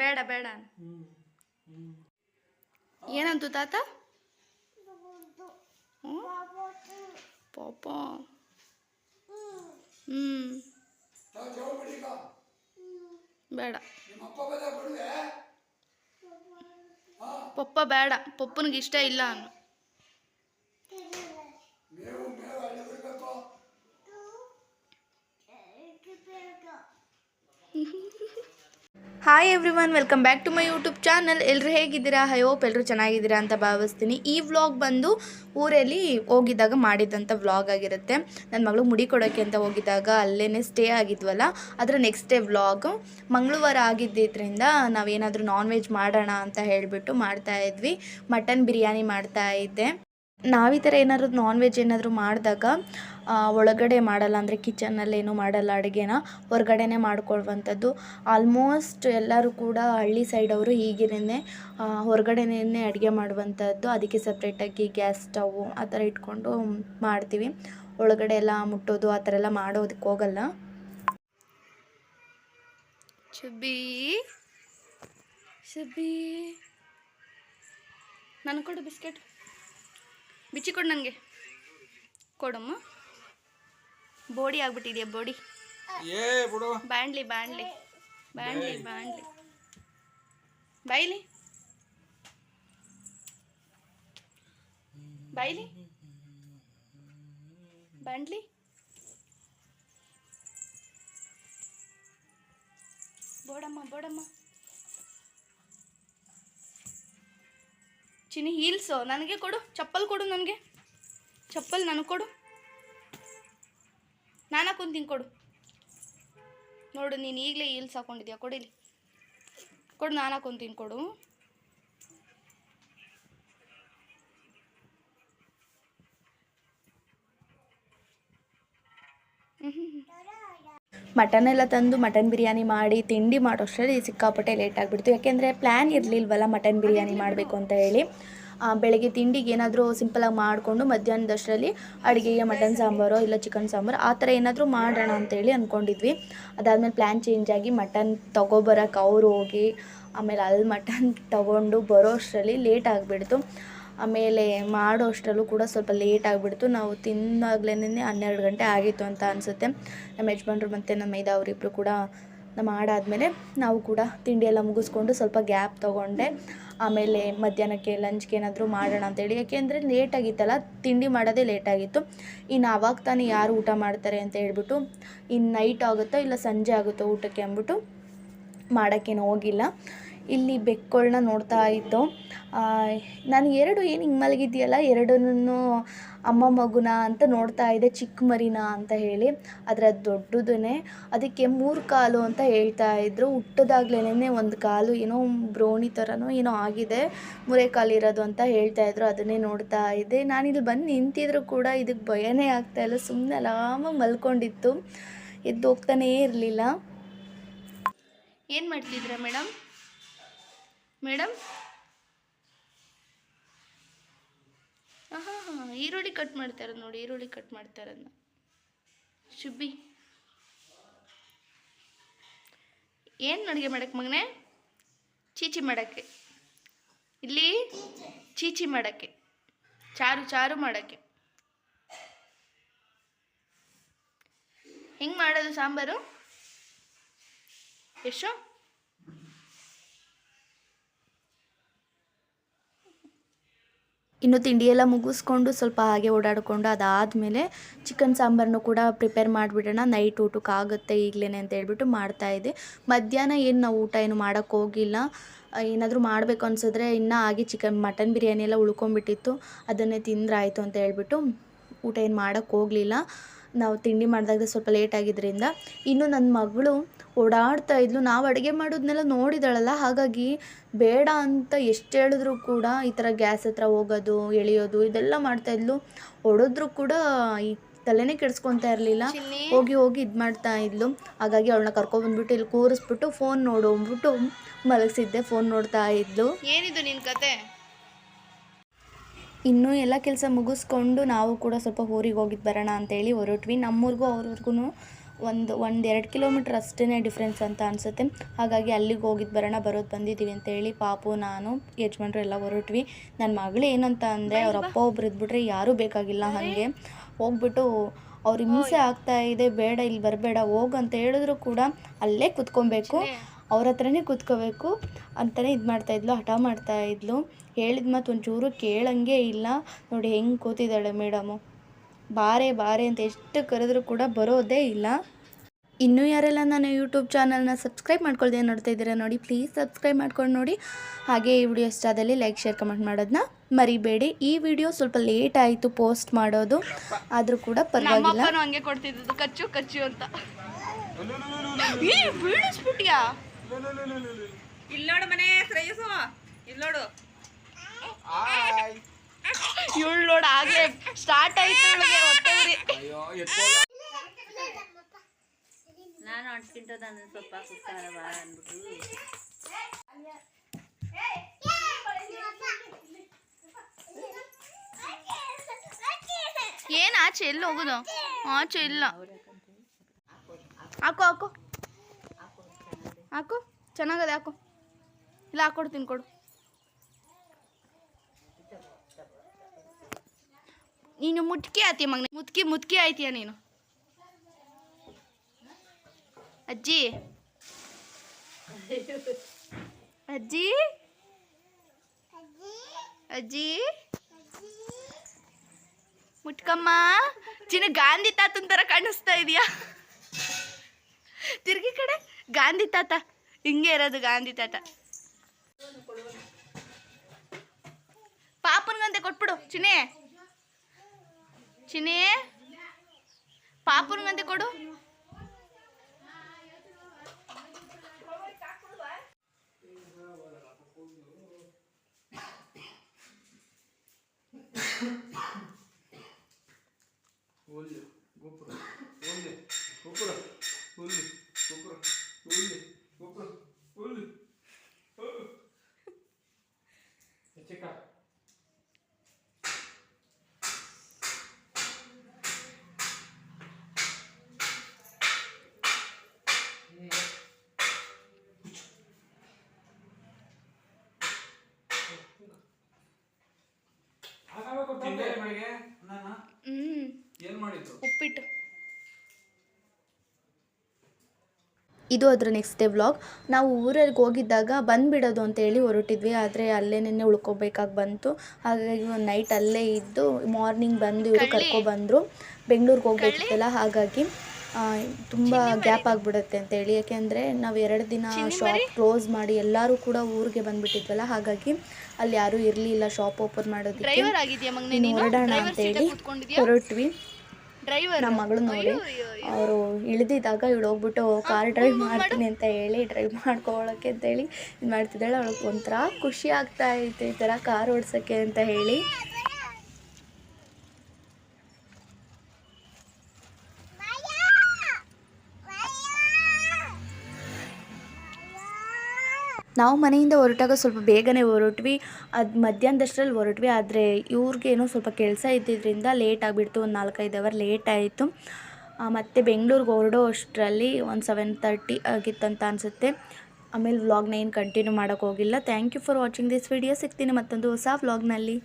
ಬೇಡ ಬೇಡ. ಏನಂತು ತಾತ? ಪಾಪ. ಹ್ಮ್. ಬೇಡ. ಪಪ್ಪ ಬೇಡ. ಪಪ್ಪನಿಗೆ ಇಷ್ಟ ಇಲ್ಲ ಅನ್ನು. Hi everyone welcome back to my YouTube channel ಎಲ್ಲರೂ ಹೇಗಿದ್ದೀರಾ? ಐ ಹೋಪ್ ಎಲ್ಲರೂ ಚೆನ್ನಾಗಿದ್ದೀರಾ ಅಂತ ಭಾವಿಸ್ತೀನಿ. ಈ ವ್ಲಾಗ್ ಬಂದು ಊರಲ್ಲಿ ಹೋಗಿದ್ದಾಗ ಮಾಡಿದಂಥ ವ್ಲಾಗ್ ಆಗಿರುತ್ತೆ. ನನ್ನ ಮಗಳು ಮುಡಿ ಕೊಡೋಕ್ಕೆ ಅಂತ ಹೋಗಿದ್ದಾಗ ಅಲ್ಲೇ ಸ್ಟೇ ಆಗಿದ್ವಲ್ಲ? ಅದರ ನೆಕ್ಸ್ಟ್ ಡೇ ವ್ಲಾಗು ಮಂಗಳವಾರ ಆಗಿದ್ದರಿಂದ ನಾವೇನಾದರೂ ನಾನ್ ವೆಜ್ ಮಾಡೋಣ ಅಂತ ಹೇಳಿಬಿಟ್ಟು ಮಾಡ್ತಾ ಇದ್ವಿ. ಮಟನ್ ಬಿರಿಯಾನಿ ಮಾಡ್ತಾ ಇದ್ದೆ. ನಾವು ಥರ ಏನಾದರೂ ನಾನ್ ವೆಜ್ ಏನಾದರೂ ಮಾಡಿದಾಗ ಒಳಗಡೆ ಮಾಡಲ್ಲ. ಅಂದರೆ ಕಿಚನಲ್ಲಿ ಏನೂ ಮಾಡಲ್ಲ ಅಡುಗೆನ. ಹೊರಗಡೆನೇ ಮಾಡ್ಕೊಳ್ಳುವಂಥದ್ದು ಆಲ್ಮೋಸ್ಟ್ ಎಲ್ಲರೂ ಕೂಡ ಹಳ್ಳಿ ಸೈಡವರು ಹೀಗೇನೆ ಹೊರಗಡೆನೇ ಅಡುಗೆ ಮಾಡುವಂಥದ್ದು. ಅದಕ್ಕೆ ಸಪ್ರೇಟಾಗಿ ಗ್ಯಾಸ್ ಸ್ಟವ್ ಆ ಥರ ಇಟ್ಕೊಂಡು ಮಾಡ್ತೀವಿ. ಒಳಗಡೆ ಎಲ್ಲ ಮುಟ್ಟೋದು ಆ ಥರ ಎಲ್ಲ ಮಾಡೋದಕ್ಕೆ ಹೋಗಲ್ಲ. ಶುಬಿ ಶುಬಿ ನನಗೆ ಕೊಡು ಬಿಸ್ಕೆಟ್. ಬಿಚ್ಚಿ ಕೊಡು ನನಗೆ ಕೊಡಮ್ಮ. ಬೋಡಿ ಆಗ್ಬಿಟ್ಟಿದೆಯಾ ಬೋಡಿ? ಏ ಬಿಡು. ಬ್ಯಾಂಡ್ಲಿ ಬ್ಯಾಂಡ್ಲಿ ಬ್ಯಾಂಡ್ಲಿ ಬ್ಯಾಂಡ್ಲಿ ಬಾಯ್ಲಿ ಬಾಯ್ಲಿ ಬ್ಯಾಂಡ್ಲಿ ಬೋಡಮ್ಮ ಬೋಡಮ್ಮ. ಚಿನಿ ಹೀಲ್ಸು. ನನಗೆ ಕೊಡು. ಚಪ್ಪಲ್ ಕೊಡು ನನಗೆ. ಚಪ್ಪಲ್ ನನಗೆ ಕೊಡು. ನಾನು ಹಾಕೊಂತೀನಿ ಕೊಡು. ನೋಡು, ನೀನು ಈಗಲೇ ಈಲ್ಸ್ ಹಾಕೊಂಡಿದ್ಯಾ? ಕೊಡಿಲಿ ಕೊಡು, ನಾನು ಹಾಕೊಂತೀನಿ ಕೊಡು. ಮಟನ್ ಎಲ್ಲ ತಂದು ಮಟನ್ ಬಿರಿಯಾನಿ ಮಾಡಿ, ತಿಂಡಿ ಮಾಡೋಷ್ಟರಲ್ಲಿ ಸಿಕ್ಕಾಪಟ್ಟೆ ಲೇಟ್ ಆಗಿಬಿಡ್ತು. ಯಾಕೆಂದರೆ ಪ್ಲ್ಯಾನ್ ಇರಲಿಲ್ವಲ್ಲ ಮಟನ್ ಬಿರಿಯಾನಿ ಮಾಡಬೇಕು ಅಂತ ಹೇಳಿ. ಬೆಳಗ್ಗೆ ತಿಂಡಿಗೆ ಏನಾದರೂ ಸಿಂಪಲಾಗಿ ಮಾಡಿಕೊಂಡು ಮಧ್ಯಾಹ್ನದಷ್ಟರಲ್ಲಿ ಅಡುಗೆಗೆ ಮಟನ್ ಸಾಂಬಾರು ಇಲ್ಲ ಚಿಕನ್ ಸಾಂಬಾರು ಆ ಥರ ಏನಾದರೂ ಮಾಡೋಣ ಅಂತೇಳಿ ಅಂದ್ಕೊಂಡಿದ್ವಿ ಅದಾದಮೇಲೆ ಪ್ಲ್ಯಾನ್ ಚೇಂಜ್ ಆಗಿ ಮಟನ್ ತೊಗೊಬರಕ್ಕೆ ಅವ್ರು ಹೋಗಿ, ಆಮೇಲೆ ಅಲ್ಲಿ ಮಟನ್ ತೊಗೊಂಡು ಬರೋ ಅಷ್ಟರಲ್ಲಿ ಲೇಟ್ ಆಗಿಬಿಡ್ತು. ಆಮೇಲೆ ಮಾಡೋ ಅಷ್ಟರಲ್ಲೂ ಕೂಡ ಸ್ವಲ್ಪ ಲೇಟ್ ಆಗಿಬಿಡ್ತು. ನಾವು ತಿಂದಾಗ್ಲೇ ಹನ್ನೆರಡು ಗಂಟೆ ಆಗಿತ್ತು ಅಂತ ಅನಿಸುತ್ತೆ. ನಮ್ಮ ಯಜಮಾನ್ರು ಮತ್ತು ನಮ್ಮ ಮೈದಾ ಅವರಿಬ್ಬರು ಕೂಡ ನಮ್ಮ ಮಾಡಾದಮೇಲೆ ನಾವು ಕೂಡ ತಿಂಡಿ ಎಲ್ಲ ಮುಗಿಸ್ಕೊಂಡು ಸ್ವಲ್ಪ ಗ್ಯಾಪ್ ತೊಗೊಂಡೆ. ಆಮೇಲೆ ಮಧ್ಯಾಹ್ನಕ್ಕೆ ಲಂಚ್ಗೆ ಏನಾದರೂ ಮಾಡೋಣ ಅಂತೇಳಿ ಯಾಕೆಂದರೆ ಲೇಟ್ ಆಗಿತ್ತಲ್ಲ, ತಿಂಡಿ ಮಾಡೋದೇ ಲೇಟ್ ಆಗಿತ್ತು. ಇನ್ನು ಆವಾಗ ತಾನೇ ಯಾರು ಊಟ ಮಾಡ್ತಾರೆ ಅಂತ ಹೇಳ್ಬಿಟ್ಟು, ಇನ್ನು ನೈಟ್ ಆಗುತ್ತೋ ಇಲ್ಲ ಸಂಜೆ ಆಗುತ್ತೋ ಊಟಕ್ಕೆ ಅಂದ್ಬಿಟ್ಟು ಮಾಡೋಕ್ಕೇನು ಹೋಗಿಲ್ಲ. ಇಲ್ಲಿ ಬೆಕ್ಕುಗಳನ್ನ ನೋಡ್ತಾ ಇತ್ತು ನಾನು ಎರಡು ಏನು ಹಿಂಗೆ ಮಲಗಿದ್ಯಲ್ಲ ಎರಡನ್ನೂ ಅಮ್ಮ ಮಗುನ ಅಂತ ನೋಡ್ತಾ ಇದ್ದೆ ಚಿಕ್ಕ ಮರಿನ ಅಂತ ಹೇಳಿ. ಆದರೆ ಅದು ದೊಡ್ಡದೇ ಅದಕ್ಕೆ ಮೂರು ಕಾಲು ಅಂತ ಹೇಳ್ತಾ ಇದ್ರು. ಹುಟ್ಟದಾಗ್ಲೇ ಒಂದು ಕಾಲು ಏನೋ ಬ್ರೋಣಿ ಥರನೋ ಏನೋ ಆಗಿದೆ. ಮೂರೇ ಕಾಲು ಇರೋದು ಅಂತ ಹೇಳ್ತಾ ಇದ್ರು, ಅದನ್ನೇ ನೋಡ್ತಾ ಇದ್ದೆ. ನಾನಿಲ್ಲಿ ಬಂದು ನಿಂತಿದ್ರು ಕೂಡ ಇದಕ್ಕೆ ಭಯನೇ ಆಗ್ತಾ ಇಲ್ಲ ಸುಮ್ಮನೆ ಆರಾಮಾಗಿ ಮಲ್ಕೊಂಡಿತ್ತು. ಎದ್ದು ಹೋಗ್ತಾನೇ ಇರಲಿಲ್ಲ. ಏನು ಮಾಡ್ತಿದ್ರ ಮೇಡಮ್ ಮೇಡಮ್? ಹಾಂ ಹಾಂ ಈರುಳ್ಳಿ ಕಟ್ ಮಾಡ್ತಾರ ನೋಡಿ, ಈರುಳ್ಳಿ ಕಟ್ ಮಾಡ್ತಾರನ್ನ ಶುಬ್ಬಿ ಏನು ಅಡುಗೆ ಮಾಡಕ್ಕೆ ಮಗನೇ? ಚೀಚಿ ಮಾಡೋಕ್ಕೆ. ಇಲ್ಲಿ ಚೀಚಿ ಮಾಡೋಕ್ಕೆ. ಚಾರು ಚಾರು ಮಾಡೋಕ್ಕೆ. ಹೆಂಗೆ ಮಾಡೋದು ಸಾಂಬಾರು? ಎಷ್ಟು ಇನ್ನು ತಿಂಡಿ ಎಲ್ಲ ಮುಗಿಸ್ಕೊಂಡು ಸ್ವಲ್ಪ ಹಾಗೆ ಓಡಾಡಿಕೊಂಡು ಅದಾದಮೇಲೆ ಚಿಕನ್ ಸಾಂಬಾರನ್ನು ಕೂಡ ಪ್ರಿಪೇರ್ ಮಾಡಿಬಿಡೋಣ. ನೈಟ್ ಊಟಕ್ಕೆ ಆಗುತ್ತೆ ಈಗಲೇ ಅಂತ ಹೇಳ್ಬಿಟ್ಟು ಮಾಡ್ತಾಯಿದ್ದೆ ಮಧ್ಯಾಹ್ನ ಏನು ನಾವು ಊಟ ಏನು ಮಾಡೋಕ್ಕೆ ಹೋಗಿಲ್ಲ. ಏನಾದರೂ ಮಾಡಬೇಕು ಅನ್ಸಿದ್ರೆ ಇನ್ನೂ ಆಗಿ ಚಿಕನ್, ಮಟನ್ ಬಿರಿಯಾನಿ ಎಲ್ಲ ಉಳ್ಕೊಂಬಿಟ್ಟಿತ್ತು ಅದನ್ನೇ ತಿಂದ್ರಾಯಿತು ಅಂತ ಹೇಳ್ಬಿಟ್ಟು ಊಟ ಏನು ಮಾಡೋಕ್ಕೆ ಹೋಗಲಿಲ್ಲ. ನಾವು ತಿಂಡಿ ಮಾಡಿದಾಗ ಸ್ವಲ್ಪ ಲೇಟ್ ಆಗಿದ್ದರಿಂದ ಇನ್ನು ನನ್ನ ಮಗಳು ಓಡಾಡ್ತಾ ಇದ್ಲು. ನಾವು ಅಡುಗೆ ಮಾಡೋದನ್ನೆಲ್ಲ ನೋಡಿದಾಳಲ್ಲ ಹಾಗಾಗಿ ಬೇಡ ಅಂತ ಎಷ್ಟು ಹೇಳಿದ್ರು ಕೂಡ ಈ ಥರ ಗ್ಯಾಸ್ ಹತ್ರ ಹೋಗೋದು ಎಳೆಯೋದು ಇದೆಲ್ಲ ಮಾಡ್ತಾ ಇದ್ಲು. ಹೊಡೆದ್ರು ಕೂಡ ಈ ತಲೆನೇ ಕೆಡಿಸ್ಕೊತಾ ಇರಲಿಲ್ಲ. ಹೋಗಿ ಹೋಗಿ ಇದು ಮಾಡ್ತಾ ಇದ್ಲು. ಹಾಗಾಗಿ ಅವಳನ್ನ ಕರ್ಕೊಬಂದ್ಬಿಟ್ಟು ಇಲ್ಲಿ ಕೂರಿಸ್ಬಿಟ್ಟು ಫೋನ್ ನೋಡು ಅಂದ್ಬಿಟ್ಟು ಮಲಗಿಸಿದ್ದೆ ಫೋನ್ ನೋಡ್ತಾ ಇದ್ಲು. ಏನಿದು ನಿನ್ನ ಕತೆ? ಇನ್ನೂ ಎಲ್ಲ ಕೆಲಸ ಮುಗಿಸ್ಕೊಂಡು ನಾವು ಕೂಡ ಸ್ವಲ್ಪ ಊರಿಗೆ ಹೋಗಿದ್ದು ಬರೋಣ ಅಂತೇಳಿ ಹೊರಟ್ವಿ. ನಮ್ಮೂರಿಗೂ ಅವ್ರವ್ರಿಗೂ ಒಂದು ಒಂದು ಎರಡು ಕಿಲೋಮೀಟ್ರ್ ಅಷ್ಟೇ ಡಿಫ್ರೆನ್ಸ್ ಅಂತ ಅನಿಸುತ್ತೆ. ಹಾಗಾಗಿ ಅಲ್ಲಿಗೆ ಹೋಗಿದ್ದು ಬರೋಣ ಬರೋದು ಬಂದಿದ್ದೀವಿ ಅಂತೇಳಿ ಪಾಪು ನಾನು ಯಜಮಾನ್ರು ಎಲ್ಲ ಹೊರಟ್ವಿ. ನನ್ನ ಮಗಳು ಏನಂತ ಅಂದರೆ ಅವ್ರ ಅಪ್ಪ ಒಬ್ರು ಇದ್ಬಿಟ್ರೆ ಯಾರೂ ಬೇಕಾಗಿಲ್ಲ ಹಾಗೆ. ಹೋಗ್ಬಿಟ್ಟು ಅವ್ರಿಗೆ ಹಿಂಸೆ ಆಗ್ತಾ ಇದೆ ಬೇಡ ಇಲ್ಲಿ ಬರಬೇಡ ಹೋಗು ಅಂತ ಹೇಳಿದ್ರು ಕೂಡ ಅಲ್ಲೇ ಕುತ್ಕೊಬೇಕು. ಅವ್ರ ಹತ್ರನೇ ಕೂತ್ಕೋಬೇಕು ಅಂತಲೇ ಇದು ಮಾಡ್ತಾಯಿದ್ಲು ಹಠ ಮಾಡ್ತಾಯಿದ್ಲು ಹೇಳಿದ ಮಾತು ಒಂಚೂರು ಕೇಳಂಗೆ ಇಲ್ಲ. ನೋಡಿ ಹೆಂಗೆ ಕೂತಿದ್ದಾಳೆ ಮೇಡಮು. ಬಾರೆ ಬಾರೆ ಅಂತ ಎಷ್ಟು ಕರೆದ್ರೂ ಕೂಡ ಬರೋದೇ ಇಲ್ಲ. ಇನ್ನೂ ಯಾರೆಲ್ಲ ನನ್ನ ಯೂಟ್ಯೂಬ್ ಚಾನಲ್ನ ಸಬ್ಸ್ಕ್ರೈಬ್ ಮಾಡ್ಕೊಳ್ದೆ ನೋಡ್ತಾ ಇದ್ದೀರಾ ನೋಡಿ, ಪ್ಲೀಸ್ ಸಬ್ಸ್ಕ್ರೈಬ್ ಮಾಡ್ಕೊಂಡು ನೋಡಿ. ಹಾಗೆ ಈ ವಿಡಿಯೋ ಇಷ್ಟ ಆದಲ್ಲಿ ಲೈಕ್, ಶೇರ್, ಕಮೆಂಟ್ ಮಾಡೋದನ್ನ ಮರಿಬೇಡಿ. ಈ ವಿಡಿಯೋ ಸ್ವಲ್ಪ ಲೇಟ್ ಆಯಿತು ಪೋಸ್ಟ್ ಮಾಡೋದು. ಆದರೂ ಕೂಡ ಪರವಾಗಿಲ್ಲ. ಹಂಗೆ ಕೊಡ್ತಿದ್ದು ಕಚ್ಚು ಕಚ್ಚು ಅಂತ. ಏ, ಬೀಳಿಸ್ಬಿಟ್ಯಾ ಇಲ್ಲಿ ನೋಡು ಮನೆ ಶ್ರೇಯಸ್ಸು ಇಲ್ಲಿ ನೋಡು ಇವಳು ನೋಡ ಆಗ್ಲೇ ಸ್ಟಾರ್ಟ್ ಆಯ್ತು ಇವಳಿಗೆ ಹೊಟ್ಟೆ ಉರಿ ನಾನು ಅಂಟ್ಕಿಂತ ನಾನು ಸ್ವಲ್ಪ ಕುತ್ತಾರ ಬಾ ಅಂದ್ಬಿಟ್ಟು ಏನು ಆಚೆ ಎಲ್ಲಿ ಹೋಗುದು ಆಚೆ ಇಲ್ಲ ಹಾಕು ಹಾಕು ಹಾಕು. ಚೆನ್ನಾಗದೆ ಹಾಕು. ಇಲ್ಲ, ಹಾಕೊಡ್ತೀನಿ ಕೊಡು. ನೀನು ಮುಟ್ಕಿ ಆಯ್ತೀಯ ಮಗನ. ಮುತ್ಕಿ ಮುತ್ಕಿ ಆಯ್ತೀಯ ನೀನು. ಅಜ್ಜಿ. ಅಜ್ಜಿ. ಅಜ್ಜಿ. ಮುಟ್ಕಮ್ಮ. ಚಿನ್ನ ಗಾಂಧಿ ತಾತನ ಥರ ಕಾಣಿಸ್ತಾ ಇದೆಯಾ? ತಿರ್ಗಿ ಕಡೆ. ಗಾಂಧಿ ತಾತ. ಹಿಂಗೆ ಇರೋದು ಗಾಂಧಿ ತಾತ. ಪಾಪನ್ಗಂತೆ ಕೊಟ್ಬಿಡು ಚಿನೇ ಚಿನೇ ಪಾಪನ್ಗಂತೆ ಕೊಡು. ಹುಲ್ಲು ಇದು ಅದರ ನೆಕ್ಸ್ಟ್ ಡೇ ವ್ಲಾಗ್ ನಾವು ಊರಿಗೆ ಹೋಗಿದ್ದಾಗ ಬಂದುಬಿಡೋದು ಅಂತೇಳಿ ಹೊರಟಿದ್ವಿ. ಆದರೆ ಅಲ್ಲೇ ನೆನ್ನೆ ಉಳ್ಕೋಬೇಕಾಗಿ ಬಂತು. ಹಾಗಾಗಿ ಒಂದು ನೈಟ್ ಅಲ್ಲೇ ಇದ್ದು ಮಾರ್ನಿಂಗ್ ಬಂದು ಇವರು ಕರ್ಕೊಬಂದರು. ಬೆಂಗಳೂರಿಗೆ ಹೋಗ್ಬೇಕಿತ್ತಲ್ಲ ಹಾಗಾಗಿ ತುಂಬ ಗ್ಯಾಪ್ ಆಗಿಬಿಡುತ್ತೆ ಅಂತೇಳಿ ಯಾಕೆಂದರೆ ನಾವು ಎರಡು ದಿನ ಶಾಪ್ ಕ್ಲೋಸ್ ಮಾಡಿ ಎಲ್ಲರೂ ಕೂಡ ಊರಿಗೆ ಬಂದುಬಿಟ್ಟಿದ್ವಲ್ಲ. ಹಾಗಾಗಿ ಅಲ್ಲಿ ಯಾರೂ ಇರಲಿಲ್ಲ. ಶಾಪ್ ಓಪನ್ ಮಾಡೋದಕ್ಕೆ. ಹೊರಡೋಣ ಅಂತೇಳಿ ಹೊರಟ್ವಿ. ನಮ್ಮ ಮಗಳು ನೋಡಿ ಅವರು ಇಳಿದಿದ್ದಾಗ ಇವಳು ಹೋಗ್ಬಿಟ್ಟು ಕಾರ್ ಡ್ರೈವ್ ಮಾಡ್ತೀನಿ ಅಂತ ಹೇಳಿ ಡ್ರೈವ್ ಮಾಡ್ಕೊಳ್ಳೋಕ್ಕೆ ಅಂತೇಳಿ ಇದು ಮಾಡ್ತಿದ್ದಾಳೆ ಅವಳಿಗೆ ಒಂಥರ ಖುಷಿ ಆಗ್ತಾ ಇತ್ತು ಈ ಥರ ಕಾರ್ ಓಡ್ಸೋಕ್ಕೆ ಅಂತ ಹೇಳಿ. ನಾವು ಮನೆಯಿಂದ ಹೊರಟಾಗ ಸ್ವಲ್ಪ ಬೇಗನೆ ಹೊರಟ್ವಿ. ಅದು ಮಧ್ಯಾಹ್ನದಷ್ಟರಲ್ಲಿ ಹೊರಟ್ವಿ. ಆದರೆ ಇವ್ರಿಗೇನೋ ಸ್ವಲ್ಪ ಕೆಲಸ ಇದ್ದಿದ್ದರಿಂದ ಲೇಟ್ ಆಗಿಬಿಡ್ತು. ಒಂದು ನಾಲ್ಕೈದು ಅವರ್ ಲೇಟ್ ಆಯಿತು. ಮತ್ತು ಬೆಂಗಳೂರಿಗೆ ಹೊರಡೋ ಅಷ್ಟರಲ್ಲಿ ಒಂದು ಸೆವೆನ್ ತರ್ಟಿ ಆಗಿತ್ತಂತ ಅನಿಸುತ್ತೆ. ಆಮೇಲೆ ವ್ಲಾಗ್ನ ಏನು continue ಮಾಡೋಕ್ಕೋಗಿಲ್ಲ thank you for watching this video ಸಿಗ್ತೀನಿ ಮತ್ತೊಂದು ಹೊಸ ವ್ಲಾಗ್ನಲ್ಲಿ